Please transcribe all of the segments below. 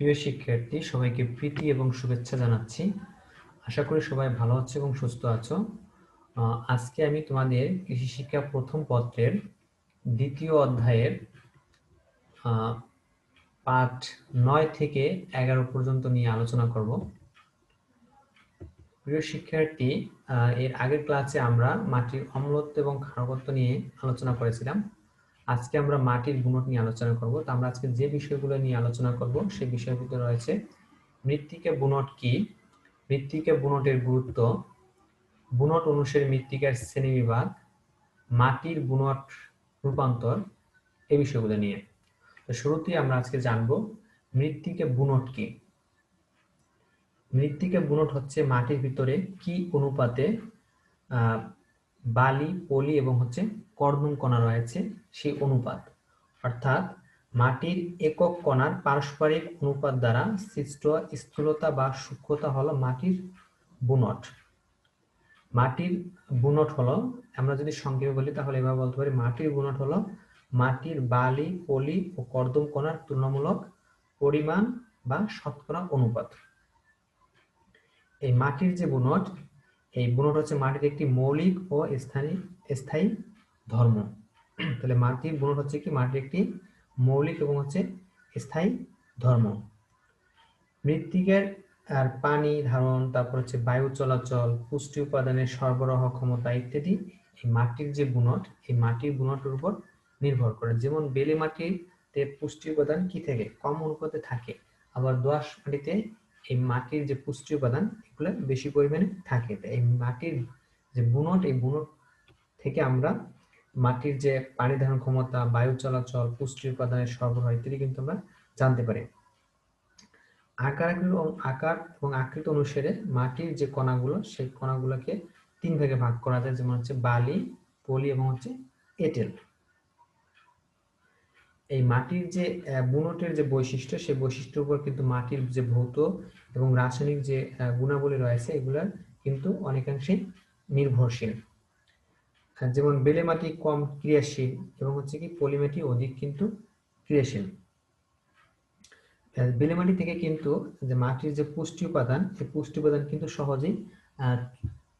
প্রিয় শিক্ষার্থী, সবাইকে প্রীতি এবং শুভেচ্ছা জানাচ্ছি। আশা করি সবাই ভালো আছো এবং সুস্থ আছো। আজকে আমি তোমাদের কৃষি শিক্ষা প্রথম পত্রের দ্বিতীয় অধ্যায়ের পাঠ নয় থেকে এগারো পর্যন্ত নিয়ে আলোচনা করব। প্রিয় শিক্ষার্থী এর আগের ক্লাসে আমরা মাটির অম্লত্ব এবং ক্ষারকত্ব নিয়ে আলোচনা করেছিলাম। আজকে আমরা মাটির গুণট নিয়ে আলোচনা করব। তো আমরা আজকে যে বিষয়গুলো নিয়ে আলোচনা করব, সেই ভিতরে রয়েছে মৃত্তিকা বুনট কি? মৃত্তিকা বুনটের গুরুত্ব, বুনট অনুসারে মৃত্তিকার শ্রেণীবিভাগ, মাটির বুনট রূপান্তর, এই বিষয়গুলো নিয়ে। তো শুরুতেই আমরা আজকে জানব মৃত্তিকা বুনট কি? মৃত্তিকা বুনট হচ্ছে মাটির ভিতরে কি অনুপাতে বালি, পলি এবং হচ্ছে কর্দম কণা রয়েছে, সেই অনুপাত। অর্থাৎ মাটির একক কণার পারস্পরিক অনুপাত দ্বারা সৃষ্ট স্থূলতা বা সূক্ষ্মতা হলো মাটির বুনট। মাটির বুনট হলো, আমরা যদি সংক্ষেপে বলি তাহলে এভাবে বলতে পারি, মাটির বুনট হলো মাটির বালি, পলি ও কর্দম কণার তুলনামূলক পরিমাণ বা শতকরা অনুপাত। এই মাটির যে বুনট, এই বুনট হচ্ছে মাটির একটি মৌলিক ও স্থায়ী স্থায়ী ধর্ম। তাহলে মাটির বুনট হচ্ছে কি? মাটির একটি মৌলিক এবং হচ্ছে স্থায়ী ধর্ম। মৃত্তিকার, আর পানি ধারণ, তারপর হচ্ছে বায়ু চলাচল, পুষ্টি উপাদানের সরবরাহ ক্ষমতা ইত্যাদি এই মাটির যে বুনট এই মাটির বুনটের উপর নির্ভর করে। যেমন বেলে মাটিতে পুষ্টি উপাদান কি থাকে? কম অনুপাতে থাকে। আবার দোআঁশ মাটিতে এই মাটির যে পুষ্টি উপাদান, এগুলো বেশি পরিমাণে থাকে। এই মাটির যে বুনট এই বুনট থেকে আমরা মাটির যে পানি ধারণ ক্ষমতা, বায়ু চলাচল, পুষ্টি উপাদানের সরবরাহ ইত্যাদি কিন্তু আমরা জানতে পারি। আকার আকার এবং আকৃতি অনুসারে মাটির যে কণাগুলো, সেই কণাগুলোকে তিন ভাগে ভাগ করা যায়, যেমন হচ্ছে বালি, পলি এবং হচ্ছে এঁটেল। এই মাটির যে বুনটের যে বৈশিষ্ট্য, সেই বৈশিষ্ট্যের উপর কিন্তু মাটির যে ভৌত এবং রাসায়নিক যে গুণাবলী রয়েছে, এগুলার কিন্তু অনেকাংশে নির্ভরশীল। যেমন বেলে মাটি কম ক্রিয়াশীল এবং হচ্ছে কি পলি মাটি অধিক কিন্তু ক্রিয়াশীল। বেলে মাটি থেকে কিন্তু যে মাটির যে পুষ্টি উপাদান, এই পুষ্টি উপাদান কিন্তু সহজেই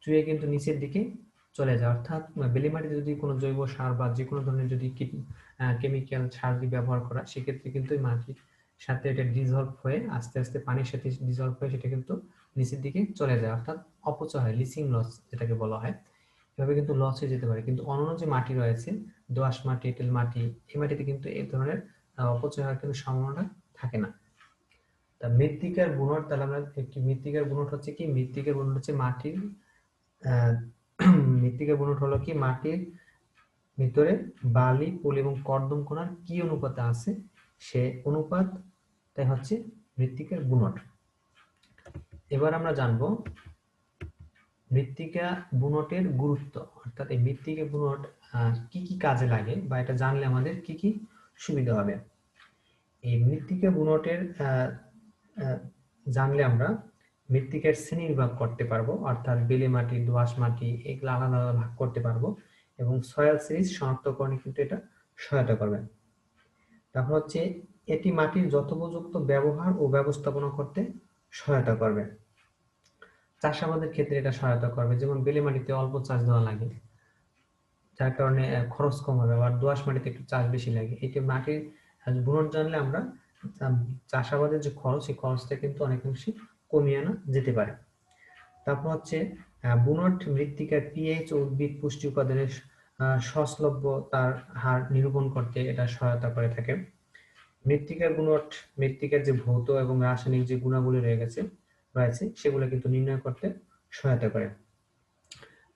চুয়ে কিন্তু নিচের দিকে চলে যায়। অর্থাৎ বেলে মাটিতে যদি কোনো জৈব সার বা যে কোনো ধরনের যদি কেমিক্যাল সার যদি ব্যবহার করা, সেক্ষেত্রে কিন্তু মাটির সাথে এটা ডিজলভ হয়ে, আস্তে আস্তে পানির সাথে ডিজলভ হয়ে সেটা কিন্তু নিচের দিকে চলে যায়। অর্থাৎ অপচয় হয় লিসিং লস যেটাকে বলা হয়। এভাবে কিন্তু লস হয়ে যেতে পারে। কিন্তু অন্যান্য যে মাটি রয়েছে, দোআঁশ মাটি এঁটেল মাটি, এই মাটিতে কিন্তু এই ধরনের অপচয় হওয়ার কিন্তু সম্ভাবনা থাকে না। তা মৃত্তিকার বুনট, তাহলে আমরা একটি মৃত্তিকার বুনট হচ্ছে কি? মৃত্তিকার বুনট হচ্ছে মাটির মৃত্তিকার বুনট হলো কি? মাটির ভিতরে বালি, পলি এবং কর্দম কণার কি অনুপাতে আছে? সে অনুপাত, তাই হচ্ছে মৃত্তিকার বুনট। এবার আমরা জানব মৃত্তিকা বুনটের গুরুত্ব, অর্থাৎ এই মৃত্তিকা বুনট কি কি কাজে লাগে বা এটা জানলে আমাদের কি কি সুবিধা হবে? এই মৃত্তিকা বুনটের জানলে আমরা মৃত্তিকার শ্রেণি বিভাগ করতে পারব, অর্থাৎ বেলে মাটি, দোআঁশ মাটি, এগুলো আলাদা আলাদা ভাগ করতে পারব এবং সয়াল সিরিজ শনাক্তকরণে কিন্তু এটা সহায়তা করবে। তারপর হচ্ছে এটি মাটির যথোপযুক্ত ব্যবহার ও ব্যবস্থাপনা করতে সহায়তা করবে। চাষাবাদের ক্ষেত্রে এটা সহায়তা করবে। যেমন বেলে মাটিতে অল্প চাষ দেওয়া লাগে যার কারণে খরচ কম হবে আবার দোআঁশ মাটিতে একটু চাষ বেশি লাগে। এটি মাটির বুনট জানলে আমরা চাষাবাদের যে খরচ সেই খরচটা কিন্তু অনেকাংশে কমিয়ে আনা যেতে পারে। তারপর হচ্ছে বুনট মৃত্তিকার পিএইচ ও উদ্ভিদ পুষ্টি উপাদানের আহ, সহজলভ্য তার হার নিরূপণ করতে এটা সহায়তা করে থাকে। মৃত্তিকার বুনট মৃত্তিকার যে ভৌত এবং রাসায়নিক যে গুণাবলী রয়ে গেছে রয়েছে, সেগুলো কিন্তু নির্ণয় করতে সহায়তা করে।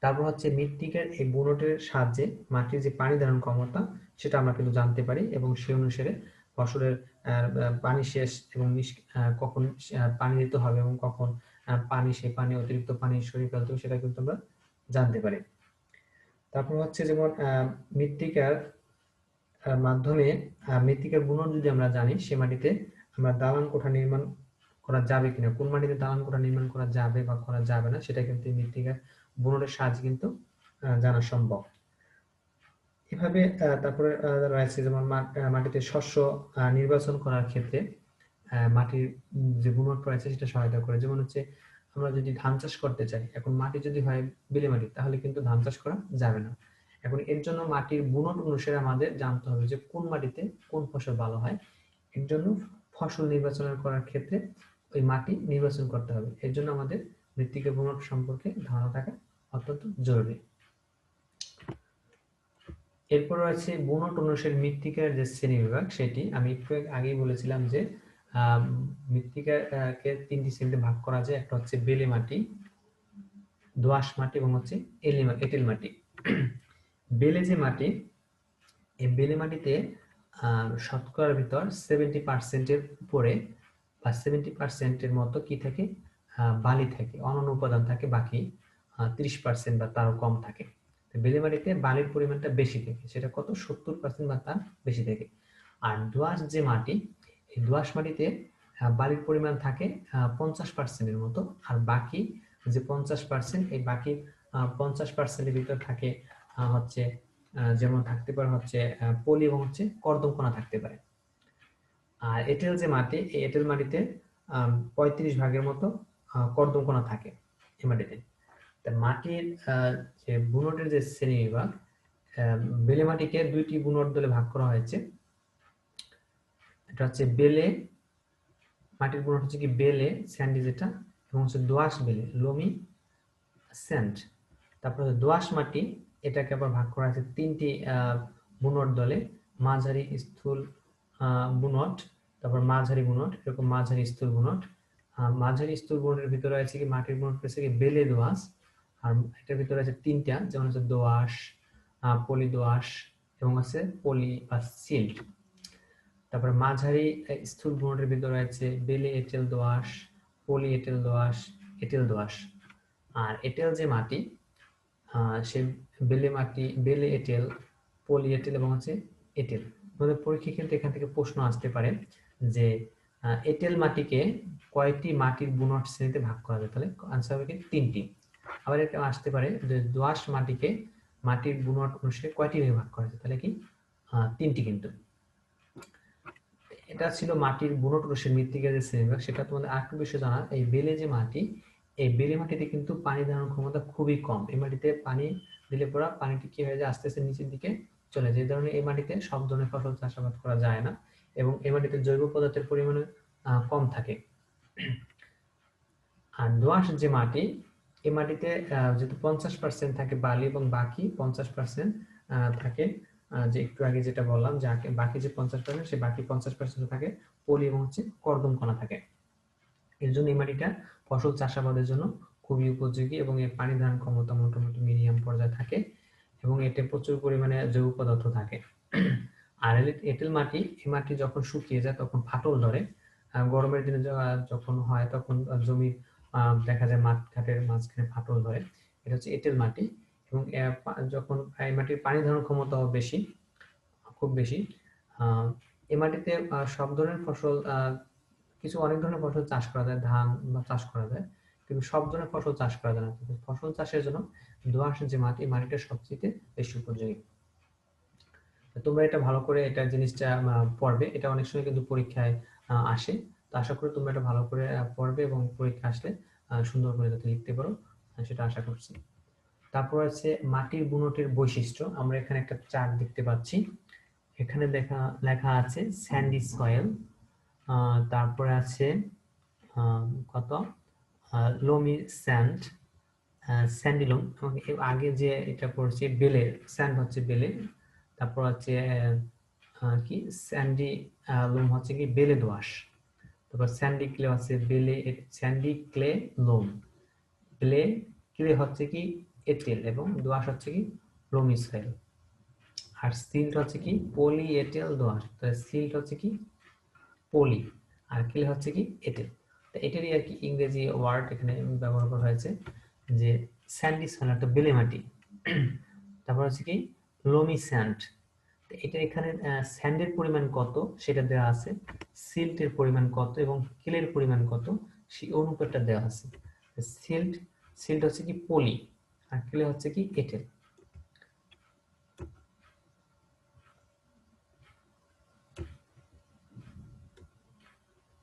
তারপর হচ্ছে মৃত্তিকার এই বুনটের সাহায্যে মাটির যে পানি ধারণ ক্ষমতা, সেটা আমরা কিন্তু জানতে পারি এবং সেই অনুসারে ফসলের পানি শেষ এবং কখন পানি দিতে হবে এবং কখন পানি, সেই পানি, অতিরিক্ত পানি সরিয়ে ফেলতে হবে, সেটা কিন্তু আমরা জানতে পারি। তারপর হচ্ছে যেমন মৃত্তিকার মাধ্যমে মৃত্তিকার বুনট যদি আমরা জানি, সে মাটিতে আমরা দালান কোঠা নির্মাণ করা যাবে কিনা, কোন মাটিতে দালান কোঠা নির্মাণ করা যাবে বা করা যাবে না, সেটা কিন্তু এই মৃত্তিকার বুনটের সাহায্যে কিন্তু জানা সম্ভব। এভাবে তারপরে রয়েছে যেমন মাটিতে শস্য নির্বাচন করার ক্ষেত্রে মাটির যে গুণগত রয়েছে সেটা সহায়তা করে। যেমন হচ্ছে, আমরা যদি ধান চাষ করতে চাই, এখন মাটি যদি হয় বেলে মাটি, তাহলে কিন্তু ধান চাষ করা যাবে না। এখন এর জন্য মাটির গুণট অনুসারে আমাদের জানতে হবে যে কোন মাটিতে কোন ফসল ভালো হয়। এর জন্য ফসল নির্বাচন করার ক্ষেত্রে ওই মাটি নির্বাচন করতে হবে। এর জন্য আমাদের মৃত্তিকা গুণট সম্পর্কে ধারণা থাকা অত্যন্ত জরুরি। এরপর রয়েছে বুনট অনুসারে মৃত্তিকার যে শ্রেণি বিভাগ সেটি আমি একটু আগেই বলেছিলাম যে মৃত্তিকাকে তিনটি শ্রেণীতে ভাগ করা যায়। একটা হচ্ছে বেলে মাটি, দোআঁশ মাটি এবং হচ্ছে এলি এঁটেল মাটি। বেলে যে মাটি, এই বেলে মাটিতে শতকরার ভিতর সেভেন্টি পার্সেন্টের উপরে বা সেভেন্টি পার্সেন্টের মতো কি থাকে? বালি থাকে, অনন্য উপাদান থাকে, বাকি তিরিশ পার্সেন্ট বা তারও কম থাকে। তো বেলে মাটিতে বালির পরিমাণটা বেশি থাকে, সেটা কত? সত্তর পার্সেন্ট বা তার বেশি থাকে। আর দোআঁশ যে মাটি, এই দোআঁশ মাটিতে বালির পরিমাণ থাকে পঞ্চাশ পার্সেন্টের মতো, আর বাকি যে পঞ্চাশ পার্সেন্ট এই বাকি পঞ্চাশ পার্সেন্টের ভিতর থাকে হচ্ছে যেমন থাকতে পারে হচ্ছে পলি এবং হচ্ছে কর্দমকণা থাকতে পারে। আর এঁটেল যে মাটি এই এঁটেল মাটিতে পঁয়ত্রিশ ভাগের মতো আহ, কর্দমকণা থাকে এই মাটিতে। তা মাটির যে বুনটের যে শ্রেণি বিভাগ বেলে মাটিকে দুইটি বুনট দলে ভাগ করা হয়েছে। এটা হচ্ছে বেলে মাটির বুনট হচ্ছে কি বেলে স্যান্ডি যেটা এবং হচ্ছে দোআঁশ বেলে লোমি স্যান্ড। তারপরে দোআঁশ মাটি এটাকে আবার ভাগ করা আছে তিনটি বুনট দলে মাঝারি স্থূল বুনট, তারপর মাঝারি বুনট, এরকম মাঝারি স্থূল বুনট। মাঝারি স্থূল বুনটের ভিতরে আছে কি, মাটির বুনট, রয়েছে কি, বেলে দোআঁশ। আর এটার ভিতরে আছে তিনটা, যেমন হচ্ছে দোআঁশ পলি দোআঁশ এবং আছে পলি বা সিল্ট। তারপর মাঝারি স্থূল বুনটের ভিতরে আছে বেলে এঁটেল দোআঁশ, পলি এঁটেল দোআঁশ এঁটেল দোআঁশ। আর এঁটেল যে মাটি সে বেলে মাটি, বেলে এঁটেল, পলি এঁটেল এবং হচ্ছে এঁটেল। আমাদের পরীক্ষা কিন্তু এখান থেকে প্রশ্ন আসতে পারে যে এঁটেল মাটিকে কয়টি মাটির বুনট শ্রেণীতে ভাগ করা যায়? তাহলে আনসার হবে কি তিনটি। আবার এটা আসতে পারে যে, দোআঁশ মাটিকে মাটির বুনট অনুসারে কয়টি ভাগে ভাগ করা যায়? তাহলে কি তিনটি কিন্তু। এটা ছিল মাটির বুনট অনুসারে মৃত্তিকা যে শ্রেণীবিভাগ, সেটা তোমাদের আরেকটু বিষয় জানা এই বেলে যে মাটি, এই বেলে মাটিতে কিন্তু পানি ধারণ ক্ষমতা খুবই কম। এই মাটিতে পানি দিলে পরা পানিটি কি হয়ে যায়? আস্তে আস্তে নিচের দিকে চলে এই ধরনের এই মাটিতে সব ধরনের ফসল চাষাবাদ করা যায় না এবং এই মাটিতে জৈব পদার্থের পরিমাণ কম থাকে। আর দোআঁশ যে মাটি, এই মাটিতে যেহেতু পঞ্চাশ পার্সেন্ট থাকে বালি এবং বাকি পঞ্চাশ পার্সেন্ট থাকে যে একটু আগে যেটা বললাম, যে বাকি যে পঞ্চাশ পার্সেন্ট সে বাকি পঞ্চাশ পার্সেন্ট থাকে পলি এবং হচ্ছে কর্দম কণা থাকে। এর জন্য এই মাটিটা ফসল চাষাবাদের জন্য খুবই উপযোগী এবং এর পানি ধারণ ক্ষমতা মোটামুটি মিডিয়াম পর্যায়ে থাকে। এবং এতে প্রচুর পরিমাণে জৈব পদার্থ থাকে। আর এঁটেল মাটি এই মাটি যখন শুকিয়ে যায় তখন ফাটল ধরে। গরমের দিনে যখন হয় তখন জমি দেখা যায় মাঠ ঘাটের মাঝখানে ফাটল ধরে। এটা হচ্ছে এঁটেল মাটি এবং যখন এই মাটির পানি ধারণ ক্ষমতাও বেশি, খুব বেশি এই মাটিতে সব ধরনের ফসল কিছু অনেক ধরনের ফসল চাষ করা যায়, ধান বা চাষ করা যায়। কিন্তু সব ধরনের ফসল চাষ করা যায় না। ফসল চাষের জন্য দোআঁশ যে মাটি, মাটিটা সবচেয়ে বেশি উপযোগী। তোমরা এটা ভালো করে এটা জিনিসটা পড়বে। এটা অনেক সময় কিন্তু পরীক্ষায় আসে। তো আশা করি তোমরা এটা ভালো করে পড়বে এবং পরীক্ষা আসলে সুন্দর করে যাতে লিখতে পারো সেটা আশা করছি। তারপর আছে মাটির বুনটের বৈশিষ্ট্য। আমরা এখানে একটা চার্ট দেখতে পাচ্ছি। এখানে দেখা লেখা আছে স্যান্ডি সয়েল তারপরে আছে কত? লোমি স্যান্ড স্যান্ডিলম এবং আগে যে এটা পড়ছি, বেলে স্যান্ড হচ্ছে বেলে, তারপর হচ্ছে কি? স্যান্ডি লোম হচ্ছে কি? বেলে দোআঁশ। তারপর স্যান্ডি ক্লে হচ্ছে বেলে স্যান্ডি ক্লে লোম বেলে ক্লে হচ্ছে কি? এটেল এবং দোআঁশ হচ্ছে কি? লোমি সয়েল আর সিল্ট হচ্ছে কি? পলি এটেল দোআঁশ। তাহলে সিল্ট হচ্ছে কি? পলি আর ক্লে হচ্ছে কি? এটেল। এটারই আর কি ইংরেজি ওয়ার্ড এখানে ব্যবহার করা হয়েছে যে স্যান্ডি সয়েল একটা বেলে মাটি। তারপর হচ্ছে কি লোমি স্যান্ড এটা এখানে স্যান্ডের পরিমাণ কত সেটা দেওয়া আছে সিল্টের পরিমাণ কত এবং ক্লের পরিমাণ কত সেই অনুপাতটা দেওয়া আছে। সিল্ট সিল্ট হচ্ছে কি পলি আর ক্লে হচ্ছে কি এটেল।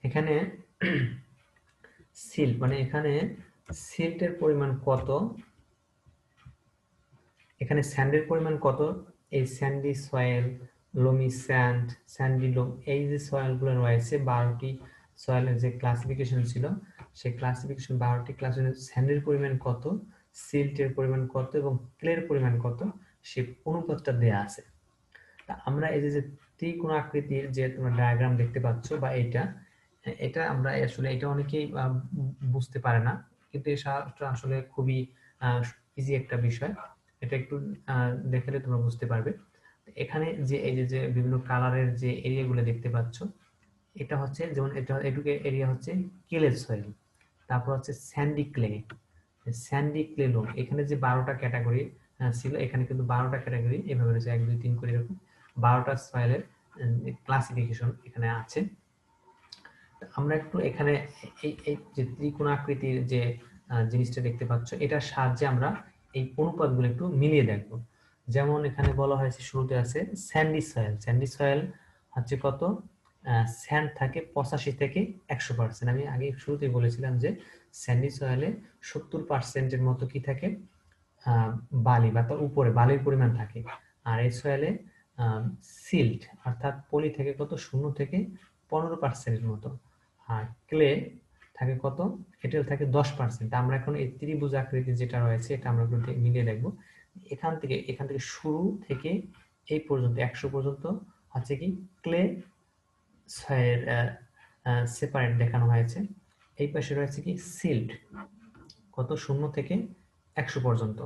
এখানে সিল্ট মানে এখানে সিল্টের পরিমাণ কত? এখানে স্যান্ডের পরিমাণ কত? এই sandy soil, loamy sand, sandy loam, এই যে সয়েলগুলো রয়েছে, বারোটি সয়েলের যে ক্লাসিফিকেশন ছিল, সেই ক্লাসিফিকেশন বারোটি ক্লাসিফিকেশন স্যান্ডের পরিমাণ কত সিল্টের পরিমাণ কত এবং ক্লের পরিমাণ কত, সে অনুপাতটা দেয়া আছে। তা আমরা এই যে ত্রিকোণ আকৃতির যে তোমরা ডায়াগ্রাম দেখতে পাচ্ছ বা এটা এটা আমরা আসলে এটা অনেকেই বুঝতে পারে না। কিন্তু এটা আসলে খুবই ইজি একটা বিষয়। এটা একটু দেখালে তোমরা বুঝতে পারবে। এখানে যে এই যে বিভিন্ন কালারের যে এরিয়াগুলো দেখতে পাচ্ছ, এটা হচ্ছে যেমন এটা, এটুকু এরিয়া হচ্ছে কেলে সয়েল তারপর হচ্ছে sandy clay sandy clay loam এখানে যে বারোটা ক্যাটাগরি ছিল, এখানে কিন্তু বারোটা ক্যাটাগরি এভাবে রয়েছে, এক, দুই, তিন করে এরকম। বারোটা সয়েলের ক্লাসিফিকেশন এখানে আছে। আমরা একটু এখানে এই এই যে ত্রিকোণ আকৃতির যে জিনিসটা দেখতে পাচ্ছ, এটার সাহায্যে আমরা এই অনুপাতগুলো একটু মিলিয়ে দেখব। যেমন এখানে বলা হয়েছে, শুরুতে আছে স্যান্ডি সয়েল স্যান্ডি সয়েল হচ্ছে কত? স্যান্ড থাকে পঁচাশি থেকে একশো পার্সেন্ট আমি আগে শুরুতেই বলেছিলাম যে স্যান্ডি সয়েলে সত্তর পার্সেন্টের মতো কি থাকে? বালি বা তার উপরে, বালির পরিমাণ থাকে। আর এই সয়েলে সিল্ট অর্থাৎ পলি থেকে কত? শূন্য থেকে পনেরো পার্সেন্টের মতো। আর ক্লে থাকে কত? এটাও থাকে দশ পার্সেন্ট আমরা এখন এই ত্রিভুজ আকৃতি যেটা রয়েছে, এটা আমরা একটু মিলিয়ে দেখব এখান থেকে এখান থেকে শুরু থেকে এই পর্যন্ত, একশো পর্যন্ত হচ্ছে কি ক্লে সয়ের সেপারেট দেখানো হয়েছে। এই পাশে রয়েছে কি সিল্ড কত? শূন্য থেকে একশো পর্যন্ত।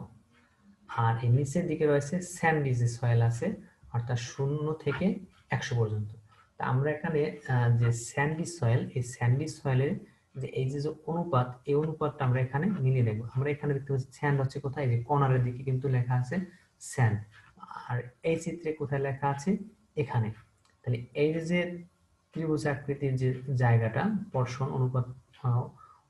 আর এই নিচের দিকে রয়েছে স্যান্ডি যে সয়েল আছে, অর্থাৎ শূন্য থেকে একশো পর্যন্ত। তা আমরা এখানে যে স্যান্ডি সয়েল, এই স্যান্ডি সয়েলের যে এই যে যে অনুপাত, এই অনুপাতটা আমরা এখানে মিলিয়ে দেখব। আমরা এখানে দেখতে পাচ্ছি স্যান্ড হচ্ছে কোথায়? যে কর্নারের দিকে কিন্তু লেখা আছে স্যান্ড। আর এই চিত্রে কোথায় লেখা আছে? এখানে। তাহলে এই যে ত্রিভুজ আকৃতির যে জায়গাটা পর্ষণ অনুপাত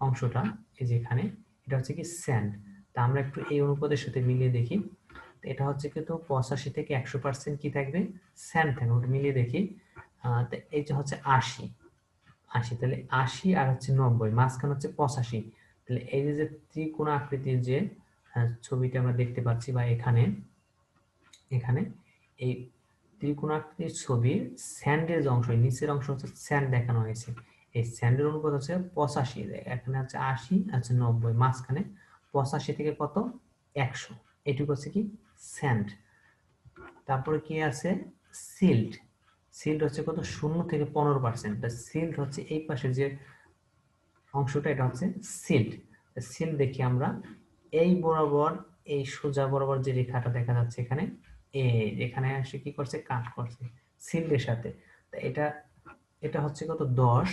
অংশটা, এই যে এখানে, এটা হচ্ছে কি স্যান্ড। তা আমরা একটু এই অনুপাতের সাথে মিলিয়ে দেখি। এটা হচ্ছে কিন্তু পঁচাশি থেকে একশো পার্সেন্ট কি থাকবে? স্যান্ড থাকবে। ওটা মিলিয়ে দেখি। এই যে হচ্ছে আশি। আশি, তাহলে আশি আর হচ্ছে নব্বই, মাঝখানে হচ্ছে পঁচাশি। তাহলে এই যে ত্রিকোণ আকৃতির যে ছবিটা আমরা দেখতে পাচ্ছি বা এখানে এখানে এই ত্রিকোণ আকৃতির ছবির স্যান্ডের যে অংশ নিচের অংশ হচ্ছে স্যান্ড দেখানো হয়েছে। এই স্যান্ডের অনুপাত হচ্ছে পঁচাশি। এখানে হচ্ছে আশি আছে নব্বই, মাঝখানে পঁচাশি থেকে কত? একশো। এটুকু হচ্ছে কি? স্যান্ড। তারপরে কি আছে? সিল্ড। সিল্ড হচ্ছে কত? শূন্য থেকে পনেরো পার্সেন্ট সিল্ড হচ্ছে এই পাশে যে অংশটা, এটা হচ্ছে সিল্ড সিল্ড দেখি আমরা। এই বরাবর, এই সোজা বরাবর যে রেখাটা দেখা যাচ্ছে এখানে এখানে এসে কি করছে? কাট করছে সিল্ডের সাথে। এটা এটা হচ্ছে কত? দশ।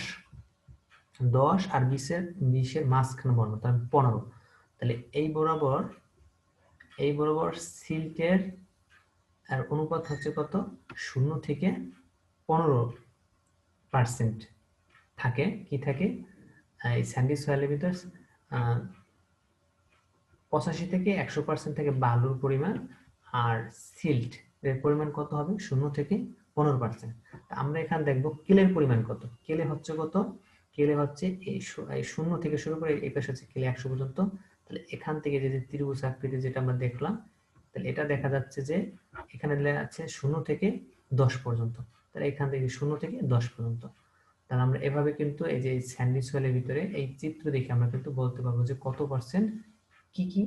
দশ আর বিশের বিশের মাঝখানে বরাবর তার পনেরো। তাহলে এই বরাবর এই বরাবর সিল্টের আর অনুপাত হচ্ছে কত? শূন্য থেকে পনেরো পার্সেন্ট থাকে। কি থাকে? এই স্যান্ডি সয়েলের ভিতর পঁচাশি থেকে একশো পার্সেন্ট থাকে বালুর পরিমাণ আর সিল্ট এর পরিমাণ কত হবে? শূন্য থেকে পনেরো পার্সেন্ট আমরা এখানে দেখব কেলের পরিমাণ কত। কেলে হচ্ছে কত? কেলে হচ্ছে এই শূন্য থেকে শুরু করে এই পাশে হচ্ছে কেলে একশো পর্যন্ত। তাহলে এখান থেকে যে ত্রিভুজ আকৃতি যেটা আমরা দেখলাম, তাহলে এটা দেখা যাচ্ছে যে এখানে আছে শূন্য থেকে দশ পর্যন্ত। তাহলে এখান থেকে শূন্য থেকে দশ পর্যন্ত। তাহলে আমরা এভাবে কিন্তু এই যে স্যান্ডি সয়েলের ভিতরে এই চিত্র দেখে আমরা কিন্তু বলতে পারব যে কত পার্সেন্ট কি কি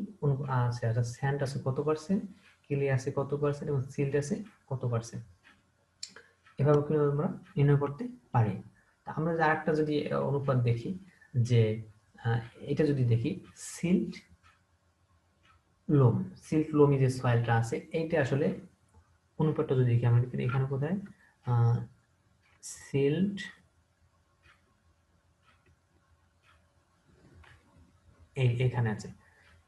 আছে, অর্থাৎ স্যান্ড আছে কত পার্সেন্ট কিলি আছে কত পার্সেন্ট এবং সিল্ড আছে কত পার্সেন্ট এভাবে কিন্তু আমরা নির্ণয় করতে পারি। তা আমরা যে আরেকটা যদি অনুপাত দেখি যে এটা যদি দেখি সিল্ট লোম সিল্ট লোমি যে সয়েলটা আছে, এইটা আসলে অনুপাতটা যদি দেখি, আমরা এখানে কোথায় সিল্ট এই এখানে আছে।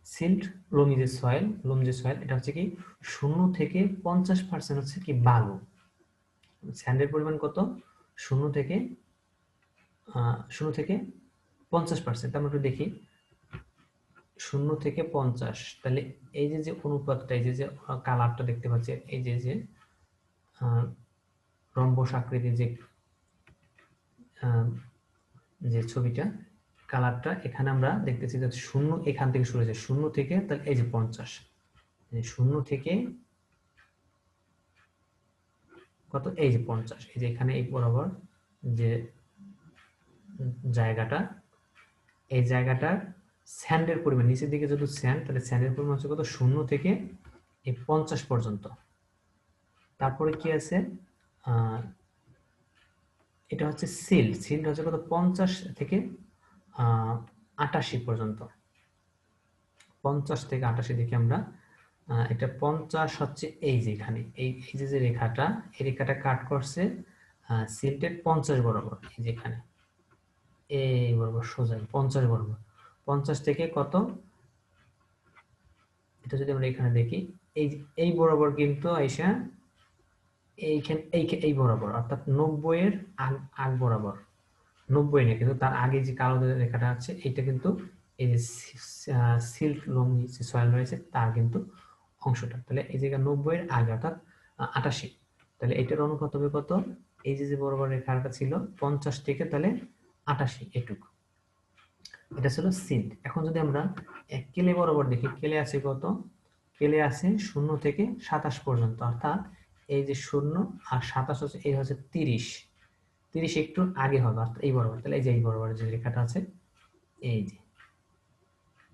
সিল্ট লোমি যে সয়েল লোম যে সয়েল এটা হচ্ছে কি শূন্য থেকে পঞ্চাশ পার্সেন্ট হচ্ছে কি বালু। স্যান্ডের পরিমাণ কত? শূন্য থেকে শূন্য থেকে পঞ্চাশ পার্সেন্ট আমরা একটু দেখি। শূন্য থেকে পঞ্চাশ। তাহলে এই যে যে অনুপাতটা, এই যে যে কালারটা দেখতে পাচ্ছি, এই যে যে রম্বস আকৃতির যে যে ছবিটা, কালারটা, এখানে আমরা দেখতেছি যে শূন্য এখান থেকে শুরু হয়েছে, শূন্য থেকে তাহলে এই যে পঞ্চাশ শূন্য থেকে কত? এই যে পঞ্চাশ, এই যে এখানে এই বরাবর যে জায়গাটা, এই জায়গাটার স্যান্ডের পরিমাণ, নিচের দিকে যদি স্যান্ড, তাহলে স্যান্ডের পরিমাণ হচ্ছে কত? শূন্য থেকে এই পঞ্চাশ পর্যন্ত। তারপরে কি আছে? এটা হচ্ছে সিল। সিল হচ্ছে কত? পঞ্চাশ থেকে আটাশি পর্যন্ত। পঞ্চাশ থেকে আটাশি দিকে আমরা এটা পঞ্চাশ হচ্ছে এই যে এখানে। এই এই যে রেখাটা, এই রেখাটা কাট করছে সিলটের পঞ্চাশ বরাবর, এই যে এখানে। এই বরাবর সোজা, পঞ্চাশ বরাবর। পঞ্চাশ থেকে কত? এটা যদি আমরা এখানে দেখি, এই এই বরাবর কিন্তু আইসা এইখান, এই এই বরাবর, অর্থাৎ নব্বই এর আগ আগ বরাবর। নব্বই না কিন্তু তার আগে যে কালো রেখাটা আছে এটা কিন্তু এই যে সিল্ক লোম যে সয়েল রয়েছে, তার কিন্তু অংশটা। তাহলে এই জায়গা নব্বই এর আগে, অর্থাৎ আটাশি। তাহলে এটার অনুপাত হবে কত? এই যে যে বরাবর রেখাটা ছিল, পঞ্চাশ থেকে তাহলে আটাশি এটুকু। এটা ছিল সিল্ক। এখন যদি আমরা এক কেলে বরাবর দেখি, কেলে আছে কত? কেলে আছে শূন্য থেকে সাতাশ পর্যন্ত, অর্থাৎ এই যে শূন্য আর সাতাশ হচ্ছে, এই হচ্ছে তিরিশ। তিরিশ একটু আগে হবে, অর্থাৎ এই বরাবর। তাহলে এই যে এই বরাবর যে রেখাটা আছে, এই যে।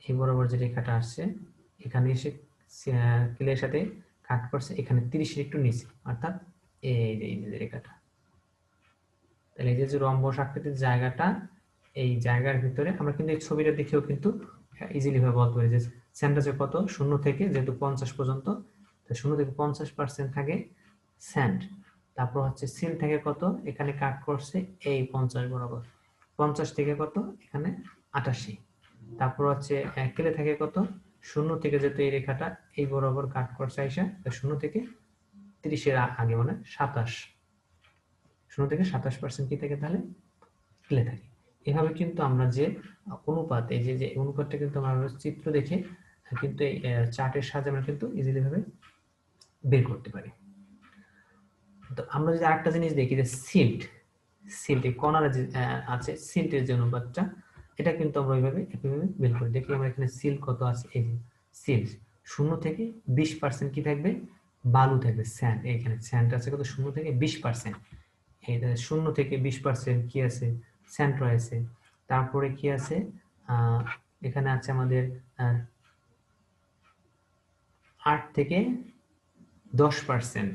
এই বরাবর যে রেখাটা আসছে, এখানে এসে কেলের সাথে কাট করছে, এখানে তিরিশের একটু নিচে, অর্থাৎ এই যে, এই রেখাটা। তাহলে এই যে রম্বস আকৃতির জায়গাটা, এই জায়গার ভিতরে আমরা কিন্তু এই ছবিটা দেখেও কিন্তু ইজিলি ভাবে বলতে পারি যে স্যান্ডাজে কত? শূন্য থেকে যেহেতু পঞ্চাশ পর্যন্ত শূন্য থেকে পঞ্চাশ পার্সেন্ট থাকে স্যান্ড তারপর হচ্ছে সিল থেকে কত? এখানে কাট করছে এই পঞ্চাশ বরাবর। পঞ্চাশ থেকে কত? এখানে আটাশি। তারপর হচ্ছে কেলে থেকে কত? শূন্য থেকে যেহেতু এই রেখাটা এই বরাবর কাট করছে আইসা শূন্য থেকে তিরিশের আগে মানে সাতাশ। শূন্য থেকে সাতাশ পার্সেন্ট কি থাকে তাহলে? কেলে থাকে। এভাবে কিন্তু আমরা যে অনুপাত, এই যে যে অনুপাতটা কিন্তু আমরা চিত্র দেখে, কিন্তু এই চার্টের সাহায্যে আমরা কিন্তু ইজিলি ভাবে বের করতে পারি। তো আমরা যদি আরেকটা জিনিস দেখি যে সিল্ট সিল্ট এই যে আছে সিল্টের যে অনুপাতটা, এটা কিন্তু আমরা ওইভাবে বের করি। দেখি আমরা এখানে সিল কত আছে, এই যে সিল শূন্য থেকে বিশ পার্সেন্ট কি থাকবে? বালু থাকবে স্যান্ড এখানে স্যান্ড আছে কত? শূন্য থেকে বিশ পার্সেন্ট এই শূন্য থেকে বিশ পার্সেন্ট কি আছে? স্যান্ড রয়েছে। তারপরে কি আছে? এখানে আছে আমাদের আট থেকে দশ পার্সেন্ট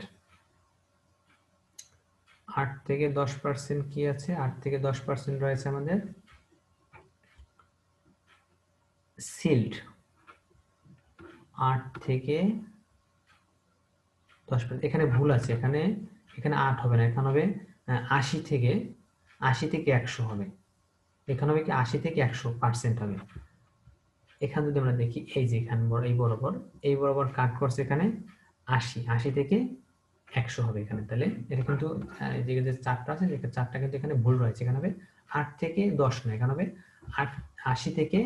আট থেকে দশ পার্সেন্ট কি আছে? আট থেকে দশ পার্সেন্ট রয়েছে আমাদের। সিল্ড আট থেকে দশ এখানে ভুল আছে। এখানে এখানে আট হবে না। এখানে হবে আশি থেকে আশি থেকে একশো হবে। এখানে হবে কি? আশি থেকে একশো পার্সেন্ট হবে। এখানে যদি আমরা দেখি, এই যে এখানে এই বরাবর এই বরাবর কাট করছে এখানে আশি। আশি থেকে একশো হবে এখানে। তাহলে এটা কিন্তু যে চারটা আছে চারটা কিন্তু এখানে ভুল রয়েছে, এখানে হবে আট থেকে দশ না, এখানে হবে আট, আশি থেকে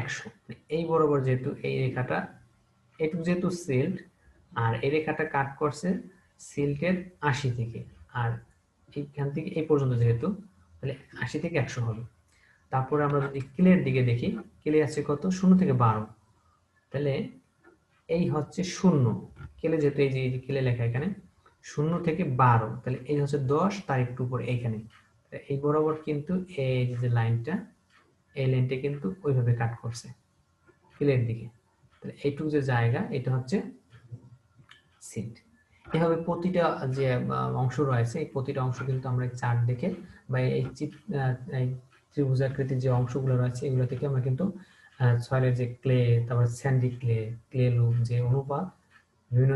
একশো। এই বরাবর যেহেতু এই রেখাটা, এটুকু যেহেতু সিল্ট আর এই রেখাটা কাট করছে সিল্টের আশি থেকে। আর এইখান থেকে এই পর্যন্ত যেহেতু, তাহলে আশি থেকে একশো হবে। তারপরে আমরা যদি ক্লের দিকে দেখি ক্লে আছে কত? শূন্য থেকে বারো। তাহলে এই হচ্ছে শূন্য। কেলে যেহেতু এই যে কেলে লেখা এখানে, শূন্য থেকে বারো, তাহলে এই হচ্ছে দশ, তার একটু উপরে এইখানে। এই বরাবর কিন্তু এই যে লাইনটা, এই লাইনটা কিন্তু ওইভাবে কাট করছে ক্লের দিকে। তাহলে এইটুকু যে জায়গা, এটা হচ্ছে সিট এভাবে প্রতিটা যে অংশ রয়েছে, এই প্রতিটা অংশ কিন্তু আমরা চার্ট দেখে বা এই ত্রিভুজাকৃতির যে অংশগুলো রয়েছে, এগুলো থেকে আমরা কিন্তু সয়েলের যে ক্লে তারপর স্যান্ডি ক্লে ক্লে লুম যে অনুপাত বিভিন্ন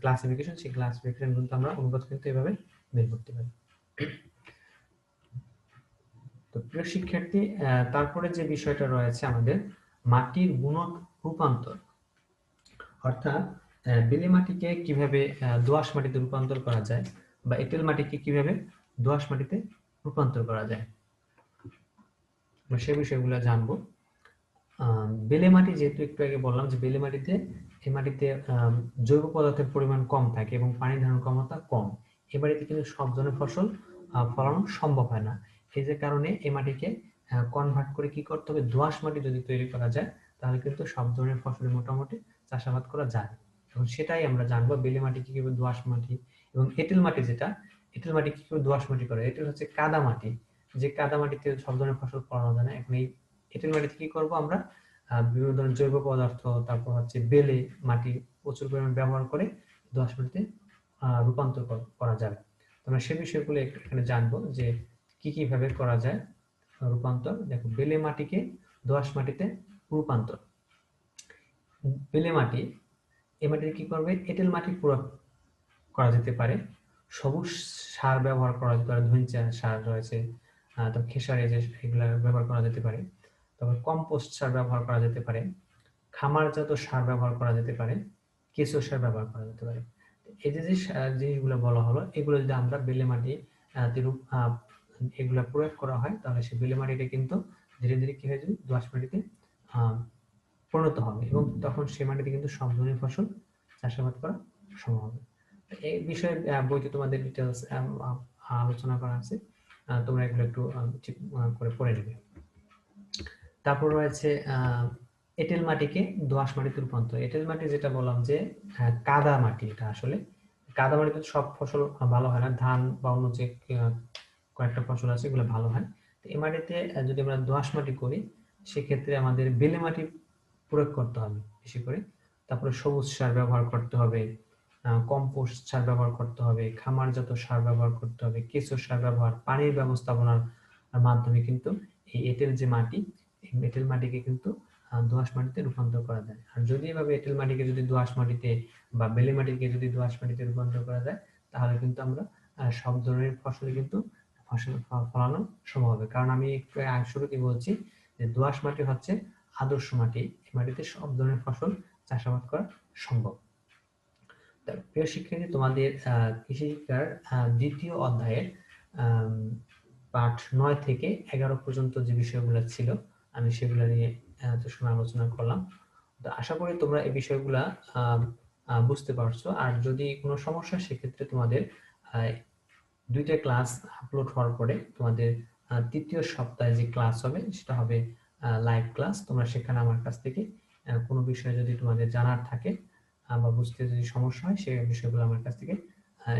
ক্লাসিফিকেশন সেই ক্লাসিফিকেশন কিন্তু আমরা অনুপাত কিন্তু এভাবে বের করতে পারি। তো প্রিয় শিক্ষার্থী তারপরে যে বিষয়টা রয়েছে আমাদের, মাটির গুণক রূপান্তর। অর্থাৎ বেলে মাটিকে কীভাবে দোআঁশ মাটিতে রূপান্তর করা যায় বা এঁটেল মাটিকে কীভাবে দোআঁশ মাটিতে রূপান্তর করা যায়? সে বিষয়গুলো জানব। বেলে মাটি যেহেতু একটু আগে বললাম যে বেলে মাটিতে এই মাটিতে জৈব পদার্থের পরিমাণ কম থাকে এবং পানি ধারণ ক্ষমতা কম। এ বাড়িতে কিন্তু সব ধরনের ফসল ফলানো সম্ভব হয় না। এই যে কারণে এই মাটিকে কনভার্ট করে কি করতে হবে? দোআঁশ মাটি যদি তৈরি করা যায়, তাহলে কিন্তু সব ধরনের ফসল মোটামুটি চাষাবাদ করা যায়। এবং সেটাই আমরা জানব, বেলে মাটি কি কীভাবে দোআঁশ মাটি এবং এঁটেল মাটি যেটা, এঁটেল মাটি কি করে দোআঁশ মাটি করে? এঁটেল হচ্ছে কাদা মাটি। যে কাদা মাটিতে সব ধরনের ফসল ফলানো যায় না। এখন এই এঁটেল মাটিতে কি করব আমরা? বিভিন্ন ধরনের জৈব পদার্থ, তারপর হচ্ছে বেলে মাটি প্রচুর পরিমাণে ব্যবহার করে দোআঁশ মাটিতে রূপান্তর করা যাবে আমরা সে বিষয়গুলো এখানে জানব যে কি কীভাবে করা যায়, রূপান্তর। দেখো, বেলে মাটিকে দোআঁশ মাটিতে রূপান্তর। বেলে মাটি, এ মাটিতে কি করবে? এঁটেল মাটি পুরো করা যেতে পারে। সবুজ সার ব্যবহার করা যেতে পারে ধনিচা সার রয়েছে তারপর খেসারি যে এগুলো ব্যবহার করা যেতে পারে। তারপর কম্পোস্ট সার ব্যবহার করা যেতে পারে, খামারজাত সার ব্যবহার করা যেতে পারে, কেঁচো সার ব্যবহার করা যেতে পারে। এই যে যে জিনিসগুলো বলা হলো, এগুলো যদি আমরা বেলে মাটি এগুলো প্রয়োগ করা হয়, তাহলে সেই বেলে মাটিটা কিন্তু ধীরে ধীরে কি হয়ে যাবে? দোআঁশ মাটিতে পরিণত হবে এবং তখন সে মাটিতে কিন্তু সব ধরনের ফসল চাষাবাদ করা সম্ভব হবে। এই বিষয়ে বইতে তোমাদের ডিটেলস আলোচনা করা আছে। তোমরা এগুলো একটু করে পড়ে নেবে। তারপর রয়েছে এঁটেল মাটিকে দোআঁশ মাটিতে রূপান্তর। এঁটেল মাটি যেটা বললাম যে কাদা মাটি এটা আসলে। কাদা মাটিতে সব ফসল ভালো হয় না। ধান বা অন্য যে কয়েকটা ফসল আছে, এগুলো ভালো হয়। তো এই মাটিতে যদি আমরা দোআঁশ মাটি করি, সেক্ষেত্রে আমাদের বেলে মাটি প্রয়োগ করতে হবে বেশি করে। তারপরে সবুজ সার ব্যবহার করতে হবে কম্পোস্ট সার ব্যবহার করতে হবে, খামারজাত সার ব্যবহার করতে হবে, কেঁচো সার ব্যবহার, পানির ব্যবস্থাপনার মাধ্যমে কিন্তু এই এঁটেল যে মাটি এঁটেল মাটিকে কিন্তু দোআঁশ মাটিতে রূপান্তর করা যায়। আর যদি এভাবে এঁটেল মাটিকে যদি দোআঁশ মাটিতে বা বেলে মাটিকে যদি দোআঁশ মাটিতে রূপান্তর করা যায়, তাহলে কিন্তু আমরা সব ধরনের ফসল কিন্তু ফসল ফলানো সম্ভব হবে। কারণ আমি একটু শুরুতে বলছি যে দোআঁশ মাটি হচ্ছে আদর্শ মাটি। এই মাটিতে সব ধরনের ফসল চাষাবাদ করা সম্ভব। প্রিয় শিক্ষার্থী, তোমাদের কৃষি শিক্ষার দ্বিতীয় অধ্যায়ের পাঠ নয় থেকে এগারো পর্যন্ত যে বিষয়গুলো ছিল আমি সেগুলো নিয়ে এত সময় আলোচনা করলাম। তো আশা করি তোমরা এই বিষয়গুলা বুঝতে পারছ। আর যদি কোনো সমস্যা সেক্ষেত্রে তোমাদের দুইটা ক্লাস আপলোড হওয়ার পরে তোমাদের তৃতীয় সপ্তাহে যে ক্লাস হবে, সেটা হবে লাইভ ক্লাস। তোমরা সেখানে আমার কাছ থেকে কোনো বিষয়ে যদি তোমাদের জানার থাকে বা বুঝতে যদি সমস্যা হয় সেই বিষয়গুলো আমার কাছ থেকে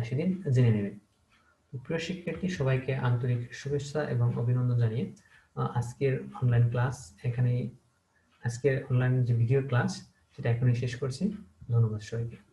সেদিন জেনে নেবে। প্রিয় শিক্ষার্থী, সবাইকে আন্তরিক শুভেচ্ছা এবং অভিনন্দন জানিয়ে আজকের অনলাইন ক্লাস এখানে আজকের অনলাইন যে ভিডিও ক্লাস সেটা এখনই শেষ করছি। ধন্যবাদ সবাইকে।